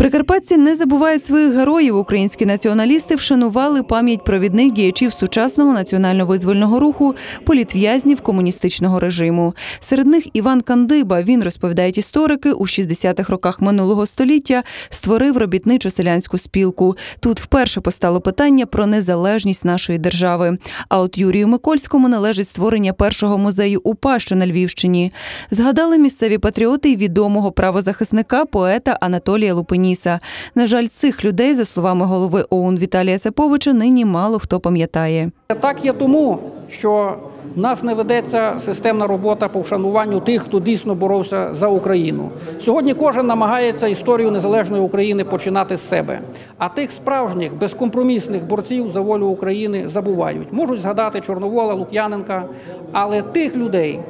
Прикарпатці не забувають своїх героїв. Українські націоналісти вшанували пам'ять провідних діячів сучасного національно-визвольного руху, політв'язнів комуністичного режиму. Серед них Іван Кандиба. Він розповідають історики у 60-х роках минулого століття створив робітничо-селянську спілку. Тут вперше постало питання про незалежність нашої держави. А от Юрію Микольському належить створення першого музею УПА, що на Львівщині. Згадали місцеві патріоти й відомого правозахисника поета Анатолія Лупеніса. На жаль, цих людей, за словами голови ОУН Віталія Цеповича, нині мало хто пам'ятає. Так є тому, що в нас не ведеться системна робота по вшануванню тих, хто дійсно боровся за Україну. Сьогодні кожен намагається історію незалежної України починати з себе. А тих справжніх безкомпромісних борців за волю України забувають. Можуть згадати Чорновола, Лук'яненка, але тих людей.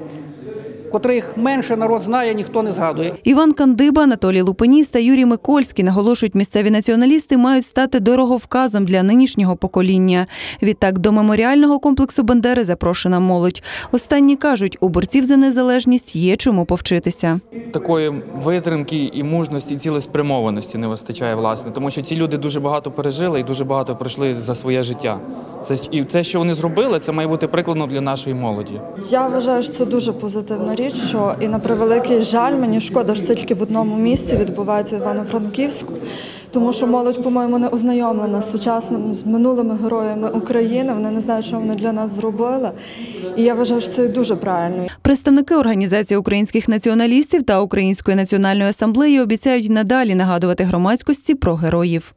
Котрих менше народ знає, ніхто не згадує. Іван Кандиба, Анатолій Лупеніс та Юрій Микольський наголошують, місцеві націоналісти мають стати дороговказом для нинішнього покоління. Відтак до меморіального комплексу Бандери запрошена молодь. Останні кажуть, у борців за незалежність є чому повчитися. Такої витримки і мужності, і цілеспрямованості не вистачає, власне, тому що ці люди дуже багато пережили і дуже багато пройшли за своє життя. Це і це, що вони зробили, це має бути прикладом для нашої молоді. Я вважаю, що це дуже позитивна річ. Що і на превеликий жаль, мені шкода, що це тільки в одному місці відбувається в Івано-Франківську, тому що молодь, по-моєму, не ознайомлена з сучасним з минулими героями України. Вони не знають, що вони для нас зробили. І я вважаю, що це дуже правильно. Представники організації українських націоналістів та Української національної асамблеї обіцяють надалі нагадувати громадськості про героїв.